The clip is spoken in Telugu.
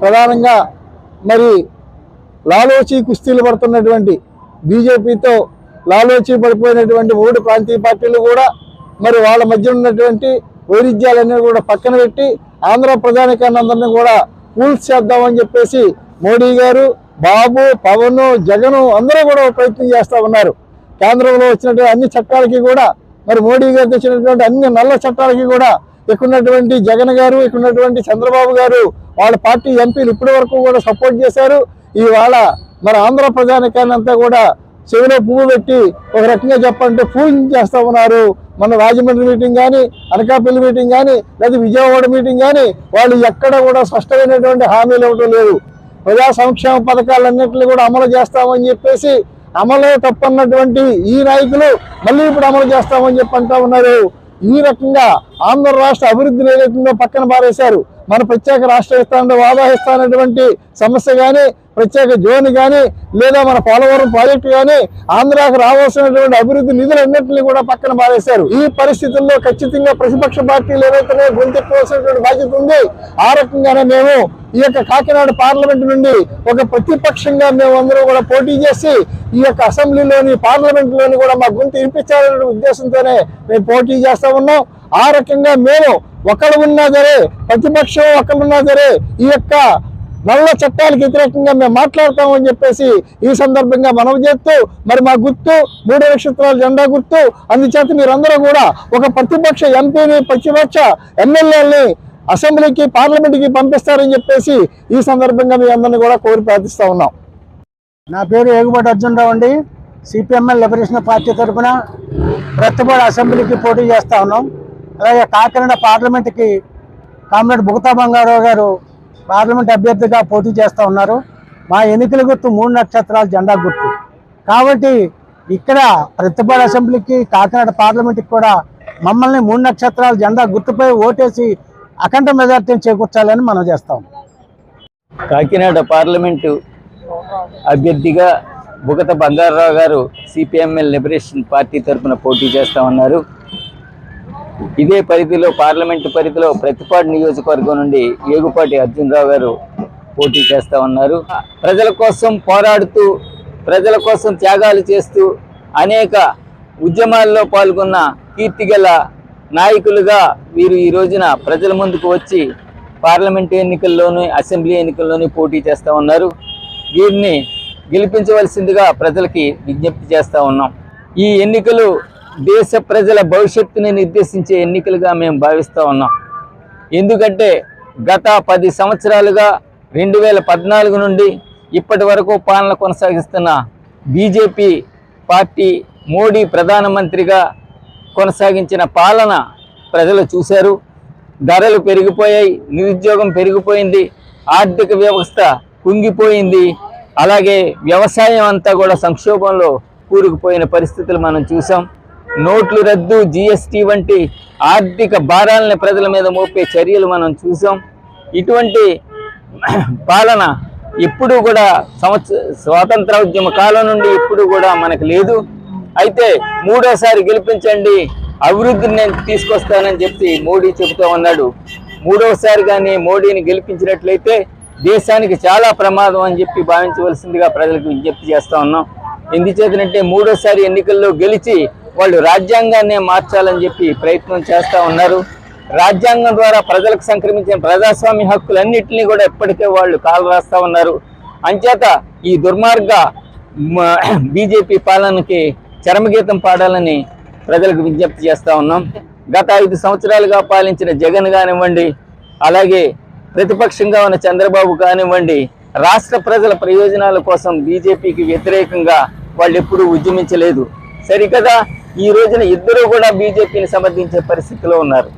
ప్రధానంగా మరి లాలోచి కుస్తీలు పడుతున్నటువంటి బీజేపీతో లాలోచి పడిపోయినటువంటి మూడు ప్రాంతీయ పార్టీలు కూడా మరి వాళ్ళ మధ్య ఉన్నటువంటి వైరుధ్యాలన్నీ కూడా పక్కన పెట్టి ఆంధ్ర ప్రజానికాన్ని కూడా కూల్స్ చేద్దామని చెప్పేసి మోడీ గారు బాబు పవన్ జగన్ అందరూ కూడా ప్రయత్నం చేస్తూ ఉన్నారు. కేంద్రంలో వచ్చినటువంటి అన్ని చట్టాలకి కూడా మరి మోడీ గారు తెచ్చినటువంటి అన్ని నల్ల చట్టాలకి కూడా ఇక్కడున్నటువంటి జగన్ గారు ఇక్కడున్నటువంటి చంద్రబాబు గారు వాళ్ళ పార్టీ ఎంపీలు ఇప్పటి వరకు కూడా సపోర్ట్ చేశారు. ఇవాళ మన ఆంధ్ర ప్రజానికాన్ని అంతా కూడా చెవిలో పువ్వు పెట్టి ఒక రకంగా చెప్పాలంటే పూజింగ్ చేస్తూ ఉన్నారు. మన రాజమండ్రి మీటింగ్ కానీ అనకాపల్లి మీటింగ్ కానీ లేదా విజయవాడ మీటింగ్ కానీ వాళ్ళు ఎక్కడ కూడా స్పష్టమైనటువంటి హామీలు ఇవ్వడం లేదు. ప్రజా సంక్షేమ పథకాలన్నింటినీ కూడా అమలు చేస్తామని చెప్పేసి అమలే తప్పన్నటువంటి ఈ నాయకులు మళ్ళీ ఇప్పుడు అమలు చేస్తామని చెప్పి అంటా ఉన్నారు. ఈ రకంగా ఆంధ్ర రాష్ట్ర అభివృద్ధిని ఏదైతుందో పక్కన పారేశారు. మన ప్రత్యేక రాష్ట్ర ఇస్తానంటే వాదాహిస్తానటువంటి సమస్య కానీ ప్రత్యేక జోన్ కానీ లేదా మన పోలవరం ప్రాజెక్టు కానీ ఆంధ్రాకు రావాల్సినటువంటి అభివృద్ధి నిధులన్నింటినీ కూడా పక్కన పారేశారు. ఈ పరిస్థితుల్లో ఖచ్చితంగా ప్రతిపక్ష పార్టీలు ఏవైతే గొంతెక్కవలసినటువంటి బాధ్యత ఉంది. ఆ రకంగానే మేము ఈ యొక్క కాకినాడ పార్లమెంట్ నుండి ఒక ప్రతిపక్షంగా మేము అందరూ కూడా పోటీ చేసి ఈ యొక్క అసెంబ్లీలోని పార్లమెంట్లోని కూడా మా గొంతు వినిపించాలనే ఉద్దేశంతోనే మేము పోటీ చేస్తా ఉన్నాం. ఆ రకంగా మేము ఒకడు ఉన్నా సరే ప్రతిపక్షం ఒకళ్ళు ఉన్నా సరే ఈ యొక్క నల్ల చట్టాలకు వ్యతిరేకంగా మేము మాట్లాడతామని చెప్పేసి ఈ సందర్భంగా మనవి చేస్తూ మరి మా గుర్తు మూడు నక్షత్రాల జెండా గుర్తు అందుచేత మీరందరూ కూడా ఒక ప్రతిపక్ష ఎంపీని ప్రతిపక్ష ఎమ్మెల్యేలని అసెంబ్లీకి పార్లమెంట్కి పంపిస్తారని చెప్పేసి ఈ సందర్భంగా మీ అందరిని కూడా కోరి ప్రార్థిస్తూ ఉన్నాం. నా పేరు ఏగుబాటి అర్జునరావు అండి. సిపిఎంఎల్ లిబరేషన్ పార్టీ తరఫున ప్రతిపాడు అసెంబ్లీకి పోటీ చేస్తా ఉన్నాం. అలాగే కాకినాడ పార్లమెంట్కి కామ్రేడ్ బుగతా బంగారావు గారు పార్లమెంట్ అభ్యర్థిగా పోటీ చేస్తూ ఉన్నారు. మా ఎన్నికల గుర్తు మూడు నక్షత్రాలు జెండా గుర్తు. కాబట్టి ఇక్కడ ప్రతిపాడు అసెంబ్లీకి కాకినాడ పార్లమెంట్కి కూడా మమ్మల్ని మూడు నక్షత్రాల జెండా గుర్తుపై ఓటేసి అఖండ మెజార్టీని చేకూర్చాలని మనం చేస్తాం కాకినాడ పార్లమెంటు అభ్యర్థిగా బుగత బంగారావు గారు సిపిఎంఎల్ లిబరేషన్ పార్టీ తరఫున పోటీ చేస్తా ఉన్నారు. ఇదే పరిధిలో పార్లమెంటు పరిధిలో ప్రతిపాటి నియోజకవర్గం నుండి ఏగుపాటి అర్జునరావు గారు పోటీ చేస్తూ ఉన్నారు. ప్రజల కోసం పోరాడుతూ ప్రజల కోసం త్యాగాలు చేస్తూ అనేక ఉద్యమాల్లో పాల్గొన్న కీర్తిగల నాయకులుగా వీరు ఈ రోజున ప్రజల ముందుకు వచ్చి పార్లమెంటు ఎన్నికల్లోనూ అసెంబ్లీ ఎన్నికల్లోనూ పోటీ చేస్తూ ఉన్నారు. వీరిని గెలిపించవలసిందిగా ప్రజలకి విజ్ఞప్తి చేస్తూ ఉన్నాం. ఈ ఎన్నికలు దేశ ప్రజల భవిష్యత్తుని నిర్దేశించే ఎన్నికలుగా మేము భావిస్తూ ఉన్నాం. ఎందుకంటే గత పది సంవత్సరాలుగా రెండు వేల పద్నాలుగు నుండి ఇప్పటి వరకు పాలన కొనసాగిస్తున్న బీజేపీ పార్టీ మోడీ ప్రధానమంత్రిగా కొనసాగించిన పాలన ప్రజలు చూశారు. ధరలు పెరిగిపోయాయి నిరుద్యోగం పెరిగిపోయింది ఆర్థిక వ్యవస్థ కుంగిపోయింది. అలాగే వ్యవసాయం అంతా కూడా సంక్షోభంలో కూరుకుపోయిన పరిస్థితులు మనం చూసాం నోట్లు రద్దు జిఎస్టీ వంటి ఆర్థిక భారాలని ప్రజల మీద మోపే చర్యలు మనం చూసాం. ఇటువంటి పాలన ఇప్పుడు కూడా సంవత్సర స్వాతంత్ర ఉద్యమ కాలం నుండి ఇప్పుడు కూడా మనకు లేదు. అయితే మూడోసారి గెలిపించండి అభివృద్ధిని నేను తీసుకొస్తానని చెప్పి మోడీ చెబుతూ ఉన్నాడు. మూడోసారి కానీ మోడీని గెలిపించినట్లయితే దేశానికి చాలా ప్రమాదం అని చెప్పి భావించవలసిందిగా ప్రజలకు విజ్ఞప్తి చేస్తూ ఉన్నాం. ఎందుచేతనంటే మూడోసారి ఎన్నికల్లో గెలిచి వాళ్ళు రాజ్యాంగాన్నే మార్చాలని చెప్పి ప్రయత్నం చేస్తూ ఉన్నారు. రాజ్యాంగం ద్వారా ప్రజలకు సంక్రమించిన ప్రజాస్వామ్య హక్కులన్నింటినీ కూడా ఎప్పటికే వాళ్ళు కాలు రాస్తూ ఉన్నారు. అంచేత ఈ దుర్మార్గ బీజేపీ పాలనకి చరమగీతం పాడాలని ప్రజలకు విజ్ఞప్తి చేస్తూ ఉన్నాం. గత ఐదు సంవత్సరాలుగా పాలించిన జగన్ కానివ్వండి అలాగే ప్రతిపక్షంగా ఉన్న చంద్రబాబు కానివ్వండి రాష్ట్ర ప్రజల ప్రయోజనాల కోసం బీజేపీకి వ్యతిరేకంగా వాళ్ళు ఎప్పుడూ ఉద్యమించలేదు. సరికదా? ఈ రోజున ఇద్దరు కూడా బీజేపీని సమర్థించే పరిస్థితిలో ఉన్నారు.